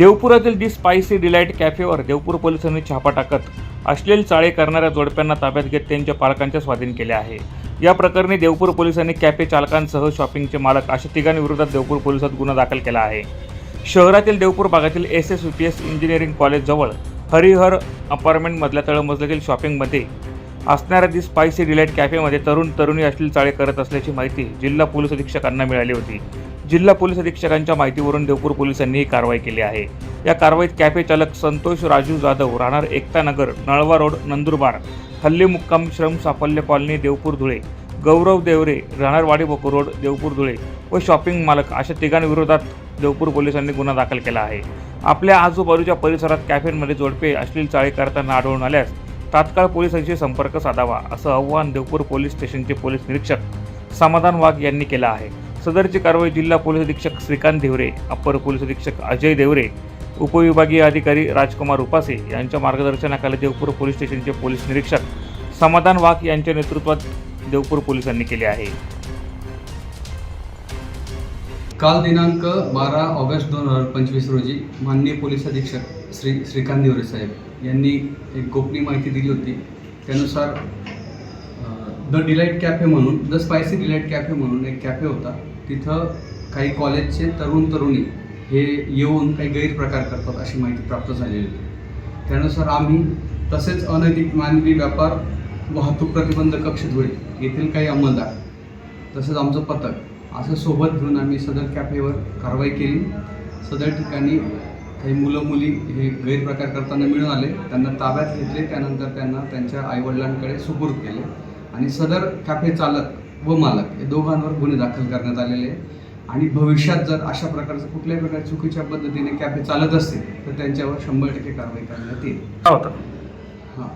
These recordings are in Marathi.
देवपुरातील दी स्पायसी डिलाईट कॅफेवर देवपूर पोलिसांनी छापा टाकत अश्लील चाळे करणाऱ्या जोडप्यांना ताब्यात घेत त्यांच्या पालकांच्या स्वाधीन केले आहे. या प्रकरणी देवपूर पोलिसांनी कॅफे चालकांसह शॉपिंगचे मालक अशा तिघांविरोधात देवपूर पोलिसात गुन्हा दाखल केला आहे. शहरातील देवपूर भागातील S S U P S engineering कॉलेजजवळ Harihar अपार्टमेंटमधल्या तळमजल्यातील शॉपिंगमध्ये असणाऱ्या दी स्पायसी डिलाईट कॅफेमध्ये तरुण तरुणी अश्लील चाळे करत असल्याची माहिती जिल्हा पोलीस अधीक्षकांना मिळाली होती. जिल्हा पोलीस अधीक्षकांच्या माहितीवरून देवपूर पोलिसांनी ही कारवाई केली आहे. या कारवाईत कॅफे चालक संतोष राजू जाधव राहणार एकतानगर नळवा रोड नंदुरबार हल्ली मुक्काम श्रम साफल्य कॉलनी देवपूर धुळे गौरव देवरे राहणारवाडी बोको रोड देवपूर धुळे व शॉपिंग मालक अशा तिघांविरोधात देवपूर पोलिसांनी गुन्हा दाखल केला आहे. आपल्या आजूबाजूच्या परिसरात कॅफेमध्ये जोडपे अश्लील चाळी करताना आढळून आल्यास तात्काळ पोलिसांशी संपर्क साधावा असं आव्हान देवपूर पोलीस स्टेशनचे पोलीस निरीक्षक समाधान वाघ यांनी केलं आहे. सदरची कारवाई जिल्हा पोलीस अधीक्षक श्रीकांत देवरे अप्पर पोलीस अधीक्षक अजय देवरे उपविभागीय अधिकारी राजकुमार उपासे यांच्या मार्गदर्शनाखाली देवपूर पोलीस स्टेशनचे पोलीस निरीक्षक समाधान वाघ यांच्या नेतृत्वात देवपूर पोलिसांनी केले आहे. काल दिनांक बारा ऑगस्ट दोन हजार पंचवीस रोजी माननीय पोलीस अधीक्षक श्री श्रीकांत देवरे साहेब यांनी एक गोपनीय माहिती दिली होती. त्यानुसार द डिलाईट कॅफे म्हणून द स्पायसी डिलाईट कॅफे म्हणून एक कॅफे होता. तिथं काही कॉलेजचे तरुण तरुणी हे येऊन काही गैरप्रकार करतात अशी माहिती प्राप्त झालेली होती. त्यानुसार आम्ही तसेच अनैतिक मानवी व्यापार वाहतूक प्रतिबंध कक्ष धुळे येथील काही अंमलदार तसेच आमचं पथक असं सोबत घेऊन आम्ही सदर कॅफेवर कारवाई केली. सदर ठिकाणी काही मुलं मुली हे गैरप्रकार करताना मिळून आले. त्यांना ताब्यात घेतले. त्यानंतर त्यांना त्यांच्या आईवडिलांकडे सुपूर्द केले. आणि सदर कॅफे चालक व मालक हे दोघांवर गुन्हे दाखल करण्यात आलेले आहे. आणि भविष्यात जर अशा प्रकारचं कुठल्याही प्रकारे चुकीच्या पद्धतीने कॅफे चालत असतील तर त्यांच्यावर शंभर टक्के कारवाई करण्यात येईल. काय होतं? हां.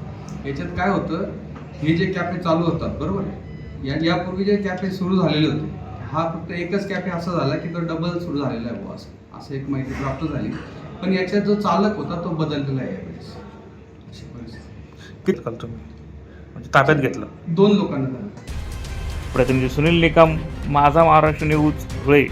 याच्यात काय होतं? हे जे कॅफे चालू होतात बरोबर या यापूर्वी जे कॅफे सुरू झालेले होते हा फक्त एकच कॅफे असा झाला की तो डबल सुरू झालेला आहे बुवा असं. असं एक माहिती प्राप्त झाली. पण याच्यात जो चालक होता तो बदललेला आहे यावेळेस. अशी परिस्थिती. म्हणजे ताब्यात घेतलं. दोन लोकांना. प्रतिनिधी सुनील निकम माझा महाराष्ट्र न्यूज धुळे.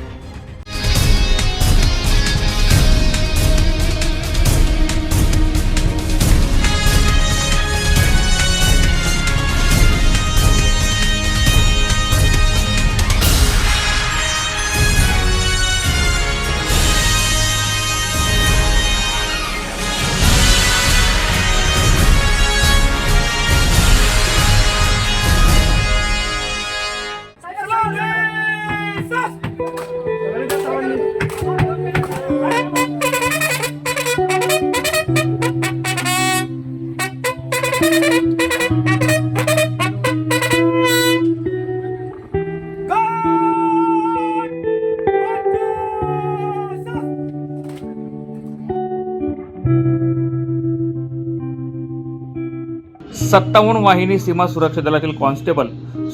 सत्तावन्न वाहिनी सीमा सुरक्षा दलातील कॉन्स्टेबल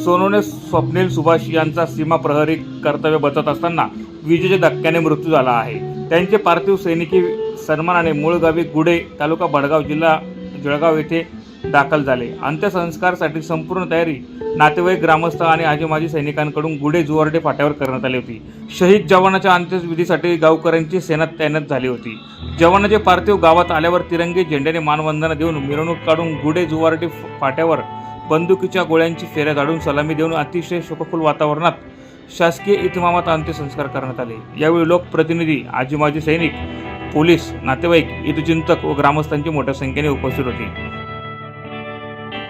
सोनूने स्वप्नील सुभाष यांचा सीमा प्रहरी कर्तव्य बजावत असताना विजेच्या धक्क्याने मृत्यू झाला आहे. त्यांचे पार्थिव सैनिकी सन्मानाने मूळ गावी गुडे तालुका भडगाव जिल्हा जळगाव येथे दाखल झाले. अंत्यसंस्कारसाठी संपूर्ण तयारी नातेवाईक ग्रामस्थ आणि आजी माजी सैनिकांकडून गुडे जुवारडे फाट्यावर करण्यात आली होती. शहीद जवानाच्या अंत्यविधीसाठी गावकऱ्यांची सेना तैनात झाली होती. जवानाचे पार्थिव गावात आल्यावर तिरंगी झेंड्याने मानवंदना देऊन मिरवणूक काढून गुडे जुवारडे फाट्यावर बंदुकीच्या गोळ्यांची फेऱ्या झाडून सलामी देऊन अतिशय शोकफुल वातावरणात शासकीय इतमामात अंत्यसंस्कार करण्यात आले. यावेळी लोकप्रतिनिधी आजी माजी सैनिक पोलीस नातेवाईक हितचिंतक व ग्रामस्थांची मोठ्या संख्येने उपस्थित होती.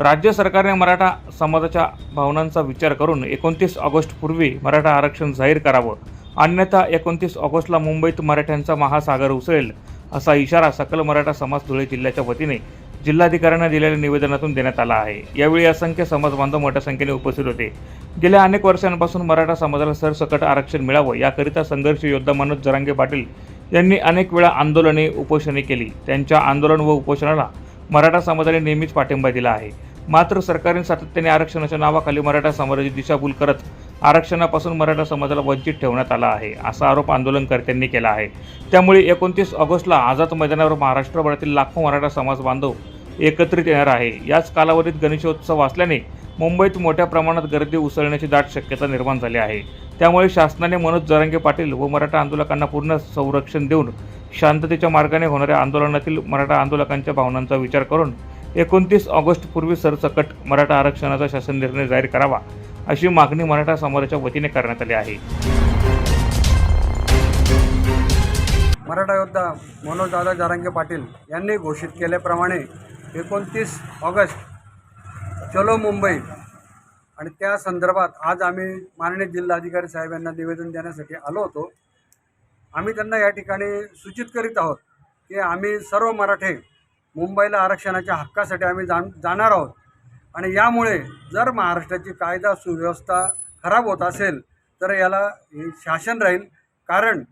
राज्य सरकारने मराठा समाजाच्या भावनांचा विचार करून एकोणतीस ऑगस्टपूर्वी मराठा आरक्षण जाहीर करावं. अन्यथा एकोणतीस ऑगस्टला मुंबईत मराठ्यांचा महासागर उसळेल असा इशारा सकल मराठा समाज धुळे जिल्ह्याच्या वतीने जिल्हाधिकाऱ्यांना दिलेल्या निवेदनातून देण्यात आला आहे. यावेळी असंख्य समाज बांधव मोठ्या संख्येने उपस्थित होते. गेल्या अनेक वर्षांपासून मराठा समाजाला सरसकट आरक्षण मिळावं याकरिता संघर्ष योद्धा मनोज जरांगे पाटील यांनी अनेक वेळा आंदोलने उपोषणे केली. त्यांच्या आंदोलन व उपोषणाला मराठा समाजाने नेहमीच पाठिंबा दिला आहे. मात्र सरकारने सातत्याने आरक्षणाच्या नावाखाली मराठा समाजाची दिशाभूल करत आरक्षणापासून मराठा समाजाला वंचित ठेवण्यात आला आहे असा आरोप आंदोलनकर्त्यांनी केला आहे. त्यामुळे एकोणतीस ऑगस्टला आझाद मैदानावर महाराष्ट्रभरातील लाखो मराठा समाज बांधव एकत्रित येणार आहे. याच कालावधीत गणेशोत्सव असल्याने मुंबईत मोठ्या प्रमाणात गर्दी उसळण्याची दाट शक्यता निर्माण झाली आहे. त्यामुळे शासनाने मनोज जरांगे पाटील व मराठा आंदोलकांना पूर्ण संरक्षण देऊन शांततेच्या मार्गाने होणाऱ्या आंदोलनातील मराठा आंदोलकांच्या भावनांचा विचार करून एकोणतीस ऑगस्टपूर्वी सरसकट मराठा आरक्षणाचा शासन निर्णय जाहीर करावा अशी मागणी मराठा समाजाच्या वतीने करण्यात आली आहे. मराठा योद्धा मनोजदादा जारांगे पाटील यांनी घोषित केल्याप्रमाणे एकोणतीस ऑगस्ट चलो मुंबई आणि त्या संदर्भात आज आम्ही माननीय जिल्हाधिकारी साहेब यांना निवेदन देण्यासाठी आलो होतो. आम्ही त्यांना या ठिकाणी सूचित करीत आहोत की आम्ही सर्व मराठे मुंबईला आरक्षणाच्या हक्कासाठी आम्ही जाण जाणार आहोत. आणि यामुळे जर महाराष्ट्राची कायदा सुव्यवस्था खराब होत असेल तर याला शासन राहील. कारण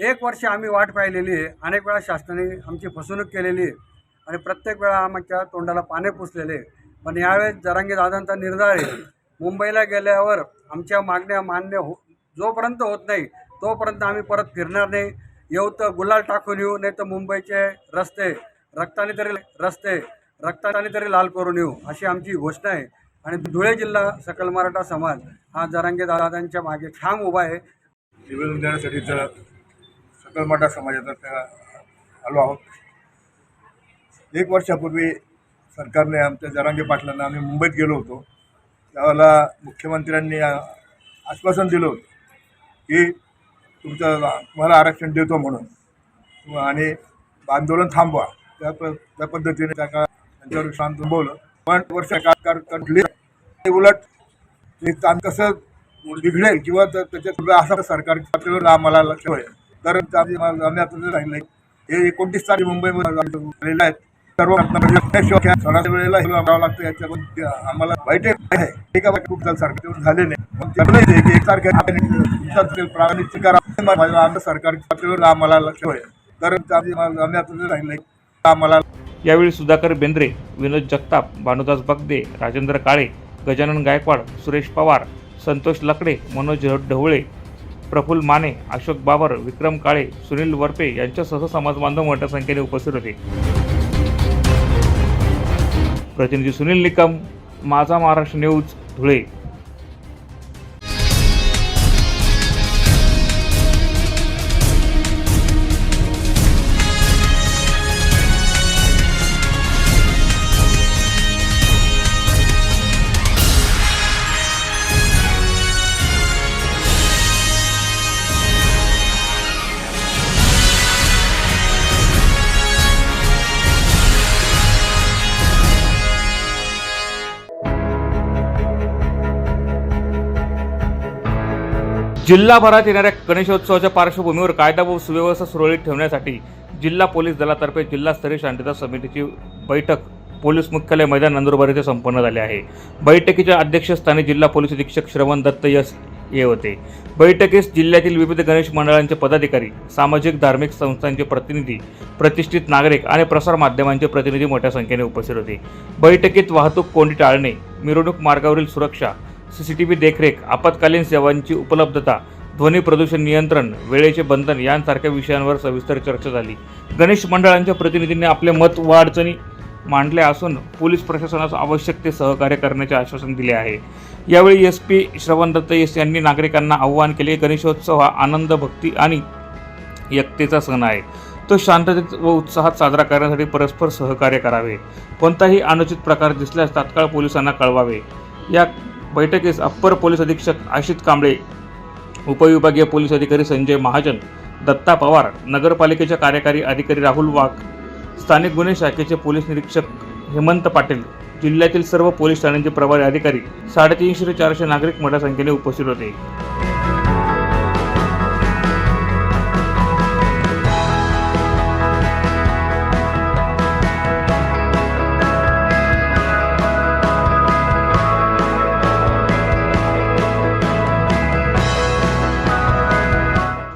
एक वर्ष आम्ही वाट पाहिलेली आहे. अनेक वेळा शासनाने आमची फसवणूक केलेली आहे. आणि प्रत्येक वेळा आमच्या तोंडाला पाने पुसलेले पण यावेळेस जरांगी दादांचा निर्धार आहे. मुंबईला गेल्यावर आमच्या मागण्या मान्य हो जोपर्यंत होत नाही तोपर्यंत आम्ही परत फिरणार नाही. येऊ तर गुलाल टाकून येऊ नाही तर मुंबईचे रस्ते रक्ताने तरी रस्ते रक्ताने तरी लाल करून येऊ अशी आमची घोषणा आहे. आणि धुळे जिल्हा सकल मराठा समाज हा जरांगे दादांच्या मागे ठाम उभा आहे. निवेदन देण्यासाठी तर सकल मराठा समाजातर्फे आलो आहोत. एक वर्षापूर्वी सरकारने आमच्या जरांगे पाटलांना आम्ही मुंबईत गेलो होतो. त्यावेळेला मुख्यमंत्र्यांनी आश्वासन दिलं होतं की तुमचं तुम्हाला आरक्षण देतो म्हणून. आणि आंदोलन थांबवा. त्या प त्या पद्धतीने त्या का त्यांच्यावर शांत थांबवलं. पण वर्ष काळ कार उलट ते काम कसं बिघडेल किंवा त्या- त्याच्यात असं सरकार पातळीवर आम्हाला लक्ष होईल तर आम्ही आम्ही आता राहिलं हे एकोणतीस तारीख मुंबईमध्ये झालेले आहेत सर्व म्हणजे सणाच्या वेळेला हे करावं लागतं याच्यामध्ये आम्हाला वाईट आहे. एका का वाईट खूप सरकार झाले नाही. मग की एक तारखेला प्रामाणिक करा माझ्या आमच्या सरकार पातळीवर आम्हाला लक्ष होईल तर आम्ही आम्ही आता राहिलं आम्हाला यावेळी सुधाकर बेंद्रे विनोद जगताप भानुदास बगदे राजेंद्र काळे गजानन गायकवाड सुरेश पवार संतोष लकडे मनोज ढवळे प्रफुल्ल माने अशोक बाबर विक्रम काळे सुनील वरपे यांच्यासह समाजबांधव मोठ्या संख्येने उपस्थित होते. प्रतिनिधी सुनील निकम माझा महाराष्ट्र न्यूज धुळे. जिल्हाभरात येणाऱ्या गणेशोत्सवाच्या पार्श्वभूमीवर कायदा व सुव्यवस्था सुरळीत ठेवण्यासाठी जिल्हा पोलीस दलातर्फे जिल्हास्तरीय शांतता समितीची बैठक पोलीस मुख्यालय मैदान नंदुरबार येथे संपन्न झाले आहे. बैठकीच्या अध्यक्षस्थानी जिल्हा पोलीस अधीक्षक श्रवण दत्त यस हे होते. बैठकीस जिल्ह्यातील विविध गणेश मंडळांचे पदाधिकारी सामाजिक धार्मिक संस्थांचे प्रतिनिधी प्रतिष्ठित नागरिक आणि प्रसार माध्यमांचे प्रतिनिधी मोठ्या संख्येने उपस्थित होते. बैठकीत वाहतूक कोंडी टाळणे मिरवणूक मार्गावरील सुरक्षा सी सी टी व्ही देखरेख आपत्कालीन सेवांची उपलब्धता ध्वनी प्रदूषण नियंत्रण वेळेचे बंधन यांसारख्या विषयांवर सविस्तर चर्चा झाली. गणेश मंडळांच्या प्रतिनिधींनी आपले मत व अडचणी मांडल्या असून पोलीस प्रशासनास आवश्यक ते सहकार्य करण्याचे आश्वासन दिले आहे. यावेळी एस पी श्रवण दत्त यांनी नागरिकांना आव्हान केले गणेशोत्सव हा आनंद भक्ती आणि एकतेचा सण आहे. तो शांततेत व उत्साहात साजरा करण्यासाठी परस्पर सहकार्य करावे. कोणताही अनुचित प्रकार दिसल्यास तात्काळ पोलिसांना कळवावे. या बैठकीस अप्पर पोलीस अधीक्षक आशित कांबळे उपविभागीय पोलीस अधिकारी संजय महाजन दत्ता पवार नगरपालिकेच्या कार्यकारी अधिकारी राहुल वाघ स्थानिक गुन्हे शाखेचे पोलीस निरीक्षक हेमंत पाटील जिल्ह्यातील सर्व पोलीस ठाण्यांचे प्रभारी अधिकारी साडेतीनशे ते चारशे नागरिक मोठ्या संख्येने उपस्थित होते.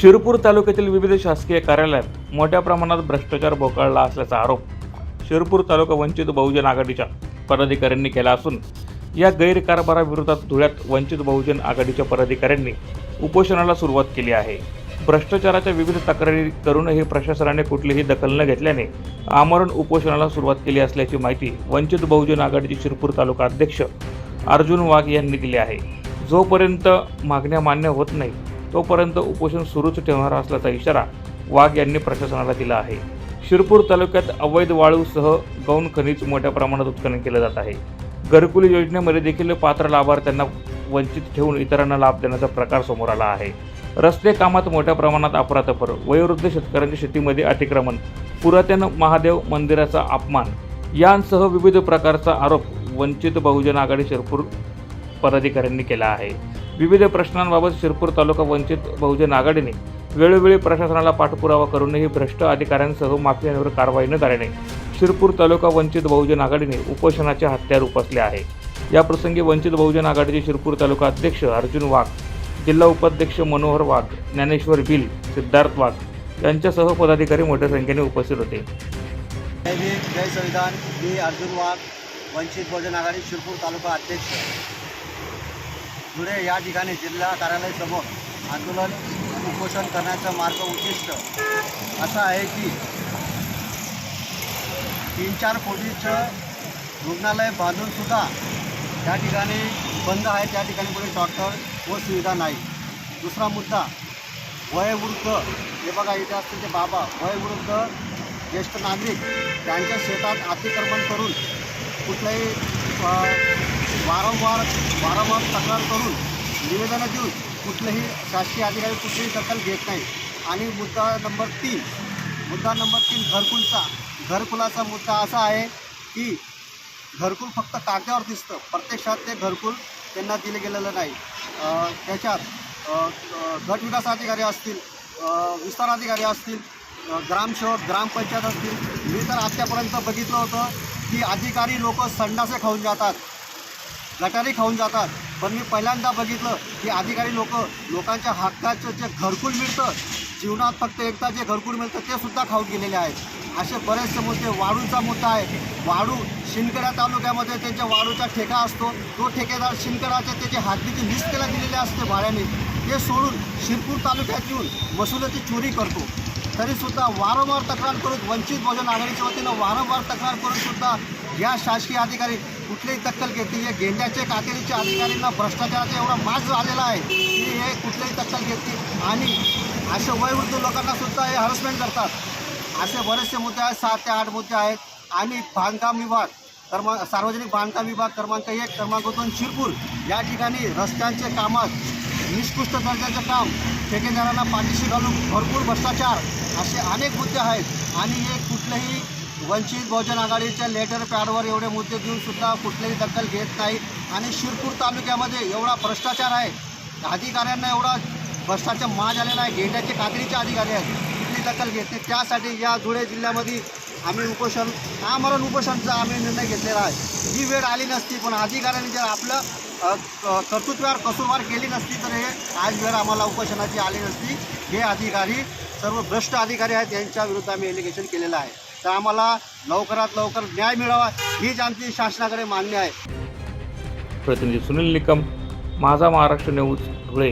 शिरपूर तालुक्यातील विविध शासकीय कार्यालयात मोठ्या प्रमाणात भ्रष्टाचार बोकाळला असल्याचा आरोप शिरपूर तालुका वंचित बहुजन आघाडीच्या पदाधिकाऱ्यांनी केला असून या गैरकारभाराविरोधात धुळ्यात वंचित बहुजन आघाडीच्या पदाधिकाऱ्यांनी उपोषणाला सुरुवात केली आहे. भ्रष्टाचाराच्या विविध तक्रारी करूनही प्रशासनाने कुठलीही दखल न घेतल्याने आमरण उपोषणाला सुरुवात केली असल्याची माहिती वंचित बहुजन आघाडीचे शिरपूर तालुका अध्यक्ष अर्जुन वाघ यांनी दिली आहे. जोपर्यंत मागण्या मान्य होत नाही तोपर्यंत उपोषण सुरूच ठेवणार असल्याचा इशारा वाघ यांनी प्रशासनाला दिला आहे. शिरपूर तालुक्यात अवैध वाळूसह गौण खनिज मोठ्या प्रमाणात उत्खनन केलं जात आहे. घरकुली योजनेमध्ये देखील पात्र लाभार्थ्यांना वंचित ठेवून इतरांना लाभ देण्याचा प्रकार समोर आला आहे. रस्ते कामात मोठ्या प्रमाणात अपराधपर वयोवृद्ध शेतकऱ्यांच्या शेतीमध्ये अतिक्रमण पुरातन महादेव मंदिराचा अपमान यांसह विविध प्रकारचा आरोप वंचित बहुजन आघाडी शिरपूर पदाधिकाऱ्यांनी केला आहे. विविध प्रश्नांबाबत शिरपूर तालुका वंचित बहुजन आघाडीने वेळोवेळी प्रशासनाला पाठपुरावा करूनही भ्रष्ट अधिकाऱ्यांसह माफियांवर कारवाई न करणे शिरपूर तालुका वंचित बहुजन आघाडीने उपोषणाचे हत्यार उपसले आहे. याप्रसंगी वंचित बहुजन आघाडीचे शिरपूर तालुका अध्यक्ष अर्जुन वाघ जिल्हा उपाध्यक्ष मनोहर वाघ ज्ञानेश्वर बिल सिद्धार्थ वाघ यांच्यासह पदाधिकारी मोठ्या संख्येने उपस्थित होते. जय जय संविधान. मी अर्जुन वाघ वंचित बहुजन आघाडी शिरपूर तालुका अध्यक्ष. धुळे या ठिकाणी जिल्हा कार्यालयासमोर आंदोलन उपोषण करण्याचा मार्ग उद्दिष्ट. असा आहे की तीन चार कोटीचं रुग्णालय बांधूनसुद्धा त्या ठिकाणी बंद आहे त्या ठिकाणी कोणी डॉक्टर व सुविधा नाही. दुसरा मुद्दा वयवृद्ध हे बघा इथे असतील ते बाबा वयवृद्ध ज्येष्ठ नागरिक त्यांच्या शेतात अतिक्रमण करून कुठल्याही वारंवार वारंवार तक्रार करून निवेदनं देऊन कुठलेही शासकीय अधिकारी कुठलीही दखल घेत नाही. आणि मुद्दा नंबर तीन मुद्दा नंबर तीन घरकुलचा घरकुलाचा मुद्दा असा आहे की घरकुल फक्त कागदावर दिसतं. प्रत्यक्षात ते घरकुल त्यांना दिले गेलेलं नाही. त्याच्यात अ, गट विकास अधिकारी असतील विस्तार अधिकारी असतील ग्रामसेवक ग्रामपंचायत असतील. मी तर आत्तापर्यंत बघितलं होतं की अधिकारी लोक संडासे खाऊन जातात. गटारी खाऊन जातात. पण मी पहिल्यांदा बघितलं की अधिकारी लोक लोकांच्या हक्काचं जे घरकुल मिळतं जीवनात फक्त एकदा जे घरकुल मिळतं ते सुद्धा खाऊन गेलेले आहेत. असे बरेचसे मुद्दे वाळूचा मुद्दा आहे. वाळू शिंदखेडा तालुक्यामध्ये त्यांच्या वाळूचा ठेका असतो. तो ठेकेदार शिंदखेडाच्या त्याची हातीची लिस्ट त्याला दिलेली असते भाड्याने. ते सोडून शिरपूर तालुक्यात येऊन मसुलाची चोरी करतो. तरीसुद्धा वारंवार तक्रार करून वंचित बहुजन आघाडीच्या वतीनं वारंवार तक्रार करूनसुद्धा या शासकीय अधिकारी कुठलीही दखल घेतील आहे गेंड्याचे कातेरीच्या अधिकाऱ्यांना भ्रष्टाचाराचा एवढा मास झालेला आहे की हे कुठलीही दखल घेतील आणि असे वयोवृद्ध लोकांना सुद्धा हे हरसमेंट करतात. असे बरेचसे मुद्दे आहेत. सात ते आठ मुद्दे आहेत. आणि बांधकाम विभाग क्रमांक सार्वजनिक बांधकाम विभाग क्रमांक एक क्रमांक दोन शिरपूर. या ठिकाणी रस्त्यांचे कामात निष्कृष्ट दर्जाचं काम ठेकेदारांना पाठीशी घालून भरपूर भ्रष्टाचार असे अनेक मुद्दे आहेत. आणि हे कुठलंही वंचित बहुजन आघाडीच्या लेटर पॅडवर एवढे मुद्दे देऊन सुद्धा कुठलीही दखल घेत नाही. आणि शिरपूर तालुक्यामध्ये एवढा भ्रष्टाचार आहे. अधिकाऱ्यांना एवढा भ्रष्टाचार माज आलेला आहे. गेंड्याचे कातडीचे अधिकारी आहेत. कुठली दखल घेत नाही. त्यासाठी या धुळे जिल्ह्यामध्ये आम्ही उपोषण आमरण उपोषणचा आम्ही निर्णय घेतलेला आहे. ही वेळ आली नसती पण अधिकाऱ्यांनी जर आपलं क- कर्तृत्वावर कसूरवार केली नसती तर हे आज वेळ आम्हाला उपोषणाची आली नसती. हे अधिकारी सर्व भ्रष्ट अधिकारी आहेत यांच्या विरुद्ध आम्ही एलिगेशन केलेलं आहे. तर आम्हाला लवकरात लवकर न्याय मिळावा हीच आमची शासनाकडे मान्य आहे. प्रतिनिधी सुनील निकम माझा महाराष्ट्र न्यूज धुळे.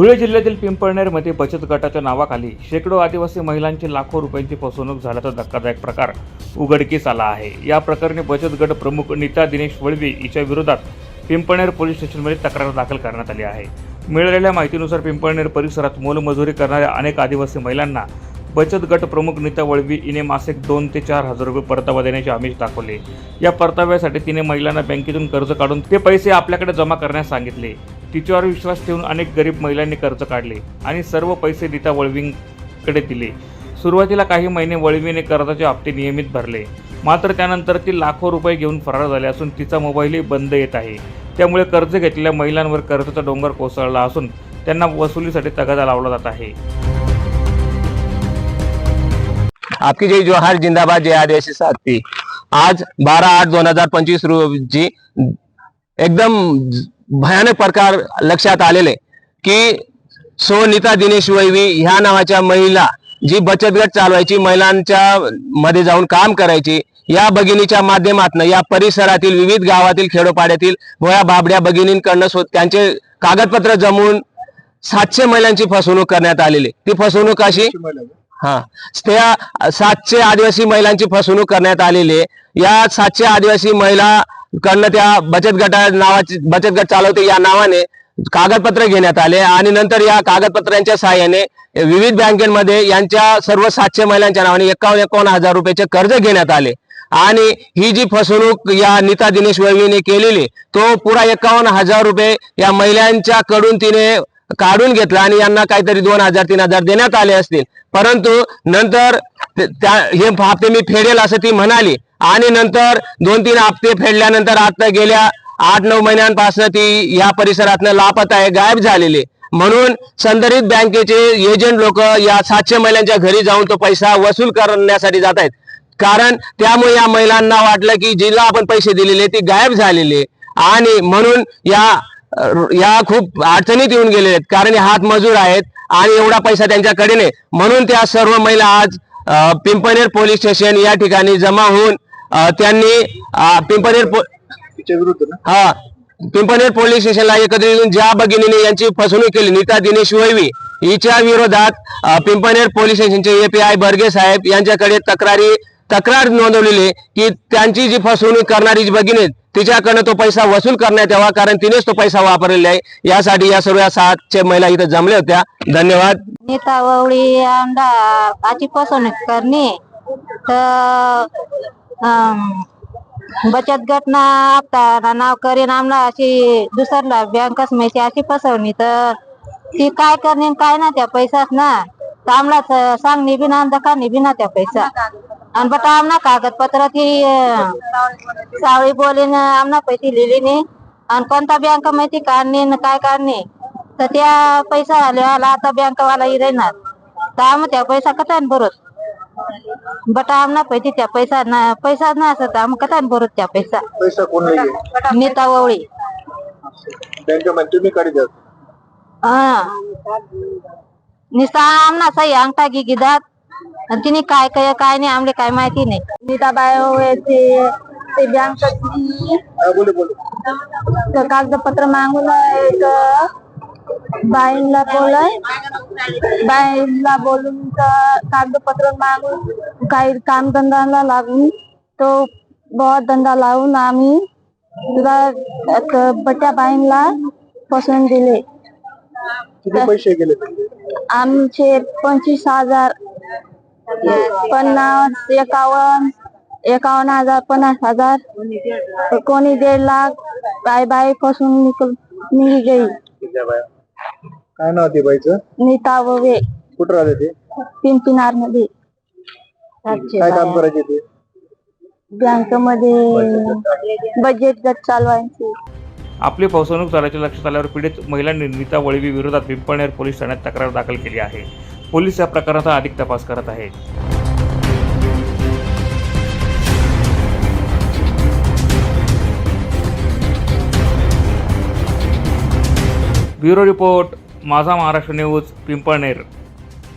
धुळे जिल्ह्यातील पिंपळनेरमध्ये बचत गटाच्या नावाखाली शेकडो आदिवासी महिलांची लाखो रुपयांची फसवणूक झाल्याचा धक्कादायक प्रकार उघडकीस आला आहे. या प्रकरणी बचत गट प्रमुख नीता दिनेश वळवी हिच्या विरोधात पिंपळनेर पोलीस स्टेशनमध्ये तक्रार दाखल करण्यात आली आहे. मिळालेल्या माहितीनुसार पिंपळनेर परिसरात मोलमजुरी करणाऱ्या अनेक आदिवासी महिलांना बचत गट प्रमुख नीता वळवी हिने मासिक दोन ते चार हजार रुपये परतावा देण्याचे आमिष दाखवले. या परताव्यासाठी तिने महिलांना बँकेतून कर्ज काढून ते पैसे आपल्याकडे जमा करण्यास सांगितले. तिच्यावर विश्वास ठेवून अनेक गरीब महिलांनी कर्ज काढले आणि सर्व पैसे नीता वळवींकडे दिले. सुरुवातीला काही महिने वळवीने कर्जाचे हप्ते नियमित भरले. मात्र त्यानंतर ती लाखो रुपये घेऊन फरार झाले असून तिचा मोबाईलही बंद येत आहे. त्यामुळे कर्ज घेतलेल्या महिलांवर कर्जाचा डोंगर कोसळला असून त्यांना वसुलीसाठी तगादा लावला जात आहे. आपकी जय जोहार जिंदाबाद जय आदिवासी साथी आज बारा आठ दोन हजार पंचवीस रोजी एकदम भयानक प्रकार लक्षात आलेले की सोनिता दिनेश वैवी ह्या नावाच्या महिला जी बचत गट चालवायची महिलांच्या मध्ये जाऊन काम करायची या भगिनीच्या माध्यमातून या परिसरातील विविध गावातील खेडोपाड्यातील व या बाबड्या भगिनींकडनं त्यांचे कागदपत्र जमवून सातशे महिलांची फसवणूक करण्यात आलेली. ती फसवणूक अशी हा. त्या सातशे आदिवासी महिलांची फसवणूक करण्यात आलेली या सातशे आदिवासी महिला कडनं त्या बचत गटा नावाची बचत गट चालवते या नावाने कागदपत्र घेण्यात आले आणि नंतर या कागदपत्रांच्या सहाय्याने विविध बँकेमध्ये यांच्या सर्व सातशे महिलांच्या नावाने एकावन्न एकावन्न हजार रुपयाचे कर्ज घेण्यात आले. आणि ही जी फसवणूक या नीता दिनेश वैवीने केलेली तो पुरा एकावन्न हजार रुपये या महिलांच्या कडून तिने काढून घेतला आणि यांना काहीतरी दोन हजार तीन हजार देण्यात आले असतील. परंतु नंतर त्या हे हप्ते मी फेडेल असं ती म्हणाली. आणि नंतर दोन तीन हप्ते फेडल्यानंतर आता गेल्या आठ नऊ महिन्यांपासून ती या परिसरातनं लापता आहे गायब झालेली. म्हणून संदर्भित बँकेचे एजंट लोक या सातशे महिलांच्या घरी जाऊन तो पैसा वसूल करण्यासाठी जात आहेत. कारण त्यामुळे या महिलांना वाटलं की जिला आपण पैसे दिलेले ती गायब झालेली आणि म्हणून या या खूप अडचणीत येऊन गेलेले आहेत. कारण हे हात मजूर आहेत आणि एवढा पैसा त्यांच्याकडे नाही. म्हणून त्या सर्व महिला आज अ, पिंपळनेर पोलीस स्टेशन या ठिकाणी जमा होऊन त्यांनी अ, पिंपळनेर पो- हा पिंपळनेर पोलीस स्टेशनला एकत्रित येऊन ज्या भगिनीने यांची फसवणूक केली नीता दिनेश वैवी हिच्या विरोधात अ, पिंपळनेर पोलीस स्टेशनचे एपीआय बर्गे साहेब यांच्याकडे तक्रारी तक्रार नोंदवलेली की त्यांची जी फसवणूक करणारी जी भगिनी तिच्याकडनं तो पैसा वसूल करण्यात यावा कारण तिनेच तो पैसा वापरलेला आहे. यासाठी या सर्व सातशे महिला इथं जमल्या होत्या. धन्यवाद. नीता ववळी आची फसवणूक करणे. तर बचत घटना आपता नाव करीन आमला अशी दुसरला बँकच माहिती अशी फसवणी. तर ती काय करणे काय ना त्या पैसाच ना तर आमला सांग निबी ना दका निबी ना त्या पैसा. आणि बट आमना कागदपत्र ती अं, सावळी बोलीन आमना पैसे लिहिली नाही आणि कोणता बँक माहिती काढणे न काय काढणे तर त्या पैसा आला आता बँकवाला येणार तर आम्ही त्या पैसा कथान भरत बट आमना पैसे त्या पैसा ना पैसा ना असत आम्ही कथान भरत त्या पैसा। पैसा कोण नीता ववळी। बँकेमध्ये तुम्ही काढी द्या. हा। निसा आमना सही अंगठा गी गिदात। आणि तिने काय काय काय नाही आमले काय माहिती नाही. नीता बाय ते बँक बोले बोले. कागदपत्र मागून एक बाईंना बोलय बाईंना बोलून तर कागदपत्र मागून काही काम धंद्याला लागून तो बहुत धंदा लावून आम्ही तुला बट्या बाईंना फसवून दिले. पैसे गेले? आमचे पंचवीस हजार. पन्नास एकावन्न एकावन्न हजार पन्नास हजार. कोणी दीड लाख बाय बाय फसून निकल निघी गई काय नाव ते बाईचं? नीता ववे कुठं राहते ते? पिंपिनारमध्ये. काय काम करायचे ते? बँकमध्ये बजेट गट चालवायचे आपली फसवणूक झाल्याचे लक्षात आल्यावर पीडित महिलांनी नीता वळवी विरोधात पिंपळनेर पोलीस ठाण्यात तक्रार दाखल केली आहे. पोलीस या प्रकाराचा अधिक तपास करत आहेत. ब्युरो रिपोर्ट माझा महाराष्ट्र न्यूज पिंपळनेर.